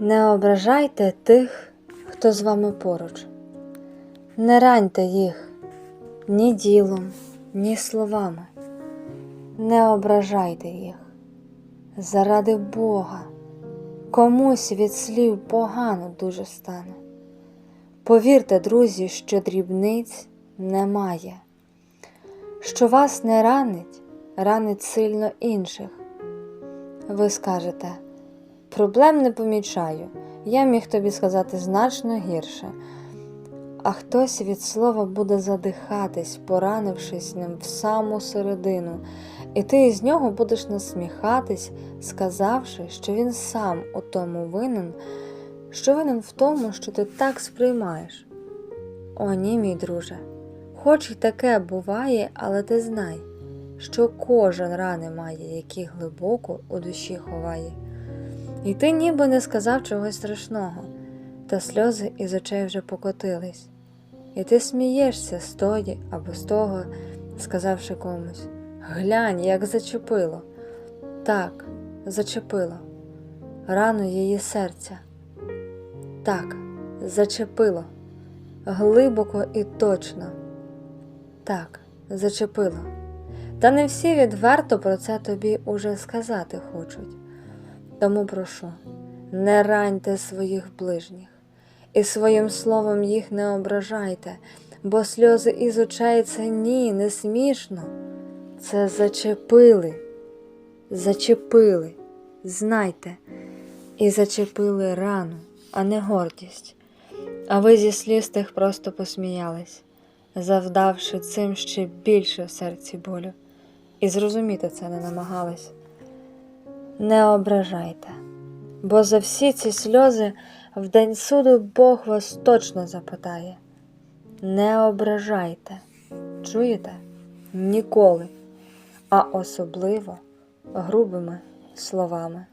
Не ображайте тих, хто з вами поруч. Не раньте їх ні ділом, ні словами. Не ображайте їх. Заради Бога. Комусь від слів погано дуже стане. Повірте, друзі, що дрібниць немає. Що вас не ранить, ранить сильно інших. Ви скажете, проблем не помічаю, я міг тобі сказати значно гірше. А хтось від слова буде задихатись, поранившись ним в саму середину, і ти із нього будеш насміхатись, сказавши, що він сам у тому винен, що винен в тому, що ти так сприймаєш. О, ні, мій друже, хоч і таке буває, але ти знай, що кожен рани має, які глибоко у душі ховає. І ти ніби не сказав чогось страшного, та сльози із очей вже покотились. І ти смієшся з тої або з того, сказавши комусь Глянь, як зачепило. Так, зачепило. Рану її серця. Так, зачепило. Глибоко і точно. Так, зачепило. Та не всі відверто про це тобі уже сказати хочуть. Тому прошу, не раньте своїх ближніх, і своїм словом їх не ображайте, бо сльози із очей це ні, не смішно. Це зачепили, зачепили, знайте, і зачепили рану, а не гордість. А ви зі сліз тих просто посміялись, завдавши цим ще більше в серці болю, і зрозуміти це не намагались. Не ображайте, бо за всі ці сльози в день суду Бог вас точно запитає. Не ображайте, чуєте? Ніколи, а особливо грубими словами.